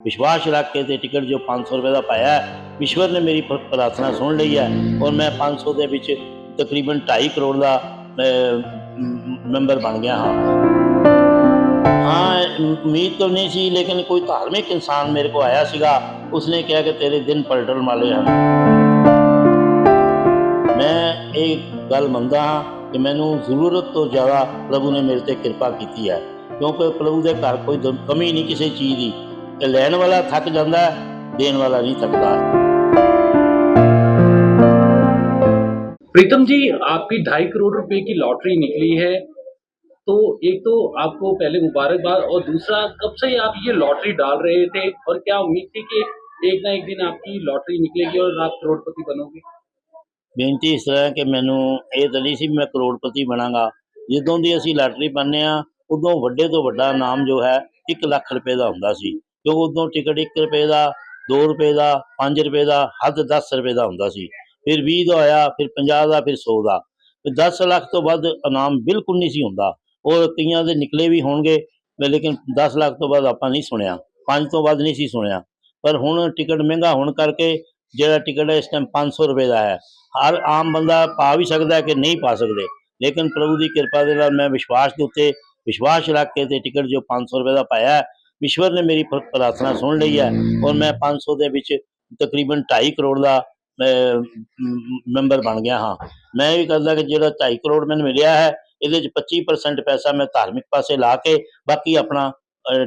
ਵਿਸ਼ਵਾਸ ਰੱਖ ਕੇ ਤੇ ਟਿਕਟ ਜੋ 500 ਰੁਪਏ ਦਾ ਪਾਇਆ ਹੈ, ਈਸ਼ਵਰ ਨੇ ਮੇਰੀ ਪ- ਪ੍ਰਾਰਥਨਾ ਸੁਣ ਲਈ ਹੈ ਔਰ ਮੈਂ 500 ਦੇ ਵਿੱਚ ਤਕਰੀਬਨ 2.5 ਕਰੋੜ ਦਾ ਮੈਂਬਰ ਬਣ ਗਿਆ ਹਾਂ ਹਾਂ ਉਮੀਦ ਤਾਂ ਨਹੀਂ ਸੀ ਲੇਕਿਨ ਕੋਈ ਧਾਰਮਿਕ ਇਨਸਾਨ ਮੇਰੇ ਕੋ ਆਇਆ ਸੀਗਾ ਉਸਨੇ ਕਿਹਾ ਕਿ ਤੇਰੇ ਦਿਨ ਪਲਟਣ ਵਾਲੇ ਹਨ ਮੈਂ ਇਹ ਗੱਲ ਮੰਨਦਾ ਹਾਂ ਕਿ ਮੈਨੂੰ ਜ਼ਰੂਰਤ ਤੋਂ ਜ਼ਿਆਦਾ ਪ੍ਰਭੂ ਨੇ ਮੇਰੇ ਤੇ ਕਿਰਪਾ ਕੀਤੀ ਹੈ ਕਿਉਂਕਿ ਪ੍ਰਭੂ ਦੇ ਘਰ ਕੋਈ ਦ- ਕਮੀ ਨਹੀਂ ਕਿਸੇ ਚੀਜ਼ ਦੀ ਕਿ ਲੈਣ ਵਾਲਾ ਥੱਕ ਜਾਂਦਾ ਹੈ ਦੇਣ ਵਾਲਾ ਨਹੀਂ ਥੱਕਦਾ प्रीतम जी आपकी ढाई करोड़ रुपए की लॉटरी निकली है तो एक तो आपको पहले मुबारकबाद और दूसरा कब से आप ये लॉटरी डाल रहे थे और क्या उम्मीद थी कि एक ना एक दिन आपकी लॉटरी निकलेगी और आप करोड़पति बनोगे ਬੇਨਤੀ ਇਸ ਤਰ੍ਹਾਂ ਹੈ ਕਿ ਮੈਨੂੰ ਇਹ ਤਾਂ ਨਹੀਂ ਸੀ ਵੀ ਮੈਂ ਕਰੋੜਪਤੀ ਬਣਾਂਗਾ ਜਦੋਂ ਦੀ ਅਸੀਂ ਲਾਟਰੀ ਪਾਉਂਦੇ ਹਾਂ ਉਦੋਂ ਵੱਡੇ ਤੋਂ ਵੱਡਾ ਨਾਮ ਜੋ ਹੈ 1 ਲੱਖ ਰੁਪਏ ਦਾ ਹੁੰਦਾ ਸੀ ਕਿਉਂਕਿ ਉਦੋਂ ਟਿਕਟ 1 ਰੁਪਏ ਦਾ 2 ਰੁਪਏ ਦਾ 5 ਰੁਪਏ ਦਾ, ਹੱਦ 10 ਰੁਪਏ ਦਾ ਹੁੰਦਾ ਸੀ। ਫਿਰ 20 ਦਾ ਹੋਇਆ, ਫਿਰ 50 ਦਾ, ਫਿਰ 100 ਦਾ। ਤੇ 10 ਲੱਖ ਤੋਂ ਵੱਧ ਇਨਾਮ ਬਿਲਕੁਲ ਨਹੀਂ ਸੀ ਹੁੰਦਾ। ਉਹ ਕਈਆਂ ਦੇ ਨਿਕਲੇ ਵੀ ਹੋਣਗੇ ਲੇਕਿਨ 10 ਲੱਖ ਤੋਂ ਵੱਧ ਆਪਾਂ ਨਹੀਂ ਸੁਣਿਆ। 5 ਤੋਂ ਵੱਧ ਨਹੀਂ ਸੀ ਸੁਣਿਆ। ਪਰ ਹੁਣ ਟਿਕਟ ਮਹਿੰਗਾ ਹੋਣ ਕਰਕੇ ਜਿਹੜਾ ਟਿਕਟ ਹੈ, ਇਸ ਟਾਈਮ 500 ਰੁਪਏ ਦਾ ਹੈ। ਹਰ ਆਮ ਬੰਦਾ ਪਾ ਵੀ ਸਕਦਾ ਕਿ ਨਹੀਂ ਪਾ ਸਕਦੇ। ਲੇਕਿਨ ਪ੍ਰਭੂ ਦੀ ਕਿਰਪਾ ਦੇ ਨਾਲ ਮੈਂ ਵਿਸ਼ਵਾਸ ਦੇ ਉੱਤੇ, ਵਿਸ਼ਵਾਸ ਰੱਖ ਕੇ ਤੇ ਟਿਕਟ ਜੋ 500 ਰੁਪਏ ਦਾ ਪਾਇਆ ਈਸ਼ਵਰ ਨੇ ਮੇਰੀ ਪ- ਪ੍ਰਾਰਥਨਾ ਸੁਣ ਲਈ ਹੈ ਔਰ ਮੈਂ 500 ਦੇ ਵਿੱਚ ਤਕਰੀਬਨ 2.5 ਕਰੋੜ ਦਾ ਅਹ, ਮ- ਮੈਂਬਰ ਬਣ ਗਿਆ ਹਾਂ ਮੈਂ ਇਹ ਵੀ ਕਰਦਾ ਕਿ ਜਿਹੜਾ 2.5 ਕਰੋੜ ਮੈਨੂੰ ਮਿਲਿਆ ਹੈ ਇਹਦੇ ਚ 25% ਪੈਸਾ ਮੈਂ ਧਾਰਮਿਕ ਪਾਸੇ ਲਾ ਕੇ ਬਾਕੀ ਆਪਣਾ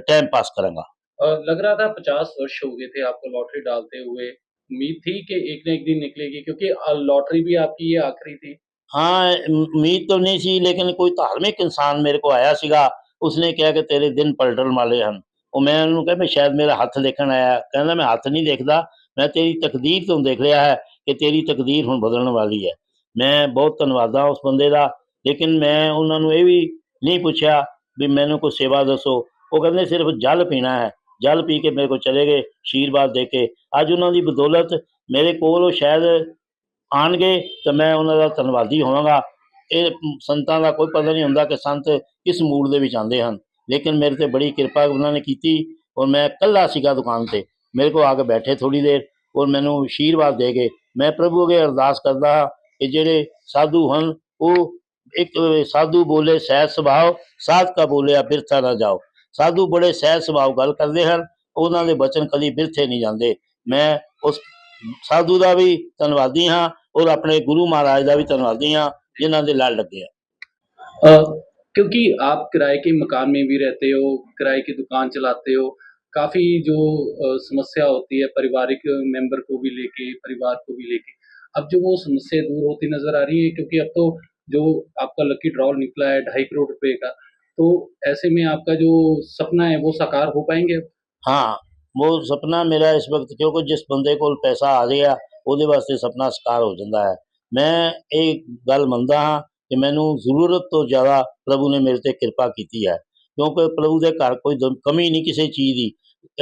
ਟਾਈਮ ਪਾਸ ਕਰਾਂਗਾ और लग रहा था पचास वर्ष हो गए थे आपको लॉटरी डालते हुए उम्मीद थी कि एक न एक दिन निकलेगी क्योंकि अ, लॉटरी भी आपकी ये आखिरी थी ਹਾਂ ਉਮ- ਉਮੀਦ ਤਾਂ ਨਹੀਂ ਸੀ ਲੇਕਿਨ ਕੋਈ ਧਾਰਮਿਕ ਇਨਸਾਨ ਮੇਰੇ ਕੋ ਆਇਆ ਸੀਗਾ ਉਸਨੇ ਕਿਹਾ ਕਿ ਤੇਰੇ ਦਿਨ ਪਲਟਣ ਵਾਲੇ ਹਨ ਉਹ ਮੈਂ ਉਹਨੂੰ ਕਿਹਾ ਮੈਂ ਸ਼ਾਇਦ ਮੇਰਾ ਹੱਥ ਦੇਖਣ ਆਇਆ। ਕਹਿੰਦਾ, ਮੈਂ ਹੱਥ ਨਹੀਂ ਦੇਖਦਾ। ਮੈਂ ਤੇਰੀ ਤਕਦੀਰ ਤੋਂ ਦੇਖ ਰਿਹਾ ਹੈ ਕਿ ਤੇਰੀ ਤਕਦੀਰ ਹੁਣ ਬਦਲਣ ਵਾਲੀ ਹੈ। ਮੈਂ ਬਹੁਤ ਧੰਨਵਾਦਾ ਉਸ ਬੰਦੇ ਦਾ। ਲੇਕਿਨ ਮੈਂ ਉਹਨਾਂ ਨੂੰ ਇਹ ਵੀ ਨਹੀਂ ਪੁੱਛਿਆ ਵੀ ਮੈਨੂੰ ਕੋਈ ਸੇਵਾ ਦੱਸੋ। ਉਹ ਕਹਿੰਦੇ, ਸਿਰਫ ਜਲ ਪੀਣਾ ਹੈ। ਜਲ ਪੀ ਕੇ ਮੇਰੇ ਕੋਲ ਚਲੇ ਗਏ ਆਸ਼ੀਰਵਾਦ ਦੇ ਕੇ। ਅੱਜ ਉਹਨਾਂ ਦੀ ਬਦੌਲਤ ਮੇਰੇ ਕੋਲ ਉਹ ਸ਼ਾਇਦ ਆਣਗੇ ਤਾਂ ਮੈਂ ਉਹਨਾਂ ਦਾ ਧੰਨਵਾਦੀ ਹੋਵਾਂਗਾ। ਇਹ ਸੰਤਾਂ ਦਾ ਕੋਈ ਪਤਾ ਨਹੀਂ ਹੁੰਦਾ ਕਿ ਸੰਤ ਕਿਸ ਮੂਡ ਦੇ ਵਿੱਚ ਆਉਂਦੇ ਹਨ। ਲੇਕਿਨ ਮੇਰੇ ਤੇ ਬੜੀ ਕਿਰਪਾ ਉਹਨਾਂ ਨੇ ਕੀਤੀ ਔਰ ਮੈਂ ਇਕੱਲਾ ਸੀਗਾ ਦੁਕਾਨ ਤੇ। ਮੇਰੇ ਕੋਲ ਆ ਕੇ ਬੈਠੇ ਥੋੜੀ ਦੇਰ ਔਰ ਮੈਨੂੰ ਆਸ਼ੀਰਵਾਦ ਦੇ ਗਏ ਮੈਂ ਪ੍ਰਭੂ ਅੱਗੇ ਅਰਦਾਸ ਕਰਦਾ ਹਾਂ ਕਿ ਜਿਹੜੇ ਸਾਧੂ ਹਨ, ਉਹ ਇੱਕ ਸਾਧੂ ਬੋਲੇ ਸਹਿਜ ਸੁਭਾਅ ਸਾਧ ਕਾ ਬੋਲਿਆ ਬਿਰਥਾ ਨਾ ਜਾਓ। ਸਾਧੂ ਬੜੇ ਸਹਿਜ ਸੁਭਾਅ ਗੱਲ ਕਰਦੇ ਹਨ, ਉਹਨਾਂ ਦੇ ਬਚਨ ਕਦੀ ਬਿਰਥੇ ਨਹੀਂ ਜਾਂਦੇ। ਮੈਂ ਉਸ ਸਾਧੂ ਦਾ ਵੀ ਧੰਨਵਾਦੀ ਹਾਂ ਔਰ ਆਪਣੇ ਗੁਰੂ ਮਹਾਰਾਜ ਦਾ ਵੀ ਧੰਨਵਾਦੀ ਹਾਂ, ਜਿਨ੍ਹਾਂ ਦੇ ਲੜ ਲੱਗੇ ਆ। क्योंकि आप किराए के मकान में भी रहते हो किराए की दुकान चलाते हो काफी जो अ, समस्या होती है पारिवारिक मेंबर को भी लेके परिवार को भी लेके अब जो वो समस्या दूर होती नजर आ रही है क्योंकि अब तो जो आपका लकी ड्रॉ निकला है ढाई करोड़ रुपए का तो ऐसे में आपका जो सपना है वो साकार हो पाएंगे ਹਾਂ ਉਹ ਸੁਪਨਾ ਮੇਰਾ ਇਸ ਵਕਤ ਕਿਉਂਕਿ ਜਿਸ ਬੰਦੇ ਕੋਲ ਪੈਸਾ ਆ ਗਿਆ ਉਹਦੇ ਵਾਸਤੇ ਸੁਪਨਾ ਸਾਕਾਰ ਹੋ ਜਾਂਦਾ ਹੈ ਮੈਂ ਇਹ ਗੱਲ ਮੰਨਦਾ ਹਾਂ ਕਿ ਮੈਨੂੰ ਜ਼ਰੂਰਤ ਤੋਂ ਜ਼ਿਆਦਾ ਪ੍ਰਭੂ ਨੇ ਮੇਰੇ ਤੇ ਕਿਰਪਾ ਕੀਤੀ ਹੈ। ਕਿਉਂਕਿ ਪ੍ਰਭੂ ਦੇ ਘਰ ਕੋਈ ਦ- ਕਮੀ ਨਹੀਂ ਕਿਸੇ ਚੀਜ਼ ਦੀ।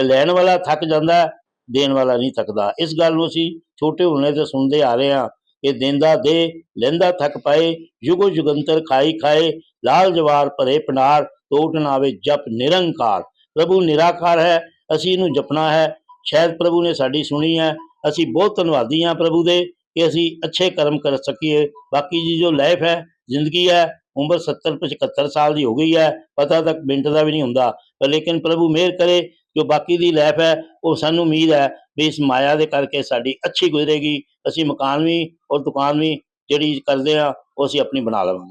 ਲੈਣ ਵਾਲਾ ਥੱਕ ਜਾਂਦਾ, ਦੇਣ ਵਾਲਾ ਨਹੀਂ ਥੱਕਦਾ। ਇਸ ਗੱਲ ਨੂੰ ਅਸੀਂ ਛੋਟੇ ਹੁੰਦੇ ਤੇ ਸੁਣਦੇ ਆ ਰਹੇ ਹਾਂ ਕਿ ਦਿੰਦਾ ਦੇ, ਲੈਂਦਾ ਥੱਕ ਪਾਏ, ਯੁਗੋ ਯੁਗੰਤਰ ਖਾਈ ਖਾਏ, ਲਾਲ ਜਵਾਰ ਭਰੇ ਪਨਾਰ, ਟੋਟ ਨਾਵੇ ਜਪ ਨਿਰੰਕਾਰ। ਪ੍ਰਭੂ ਨਿਰਾਕਾਰ ਹੈ, ਅਸੀਂ ਇਹਨੂੰ ਜਪਣਾ ਹੈ। ਸ਼ਾਇਦ ਪ੍ਰਭੂ ਨੇ ਸਾਡੀ ਸੁਣੀ ਹੈ। ਅਸੀਂ ਬਹੁਤ ਧੰਨਵਾਦੀ ਹਾਂ ਪ੍ਰਭੂ ਦੇ ਕਿ ਅਸੀਂ ਅੱਛੇ ਕਰਮ ਕਰ ਸਕੀਏ। ਬਾਕੀ ਜੀ ਜੋ ਲਾਈਫ ਹੈ ਜ਼ਿੰਦਗੀ ਹੈ, ਉਮਰ 70 75 ਸਾਲ ਦੀ ਹੋ ਗਈ ਹੈ, ਪਤਾ ਤੱਕ ਮਿੰਟ ਦਾ ਵੀ ਨਹੀਂ ਹੁੰਦਾ, ਪਰ ਲੇਕਿਨ ਪ੍ਰਭੂ ਮਿਹਰ ਕਰੇ, ਜੋ ਬਾਕੀ ਦੀ ਲਾਈਫ ਹੈ, ਉਹ ਸਾਨੂੰ ਉਮੀਦ ਹੈ ਵੀ ਇਸ ਮਾਇਆ ਦੇ ਕਰਕੇ ਸਾਡੀ ਅੱਛੀ ਗੁਜ਼ਰੇਗੀ, ਅਸੀਂ ਮਕਾਨ ਵੀ ਔਰ ਦੁਕਾਨ ਵੀ ਜਿਹੜੀ ਕਰਦੇ ਆ ਉਹ ਅਸੀਂ ਆਪਣੀ ਬਣਾ ਲਵਾਂਗੇ।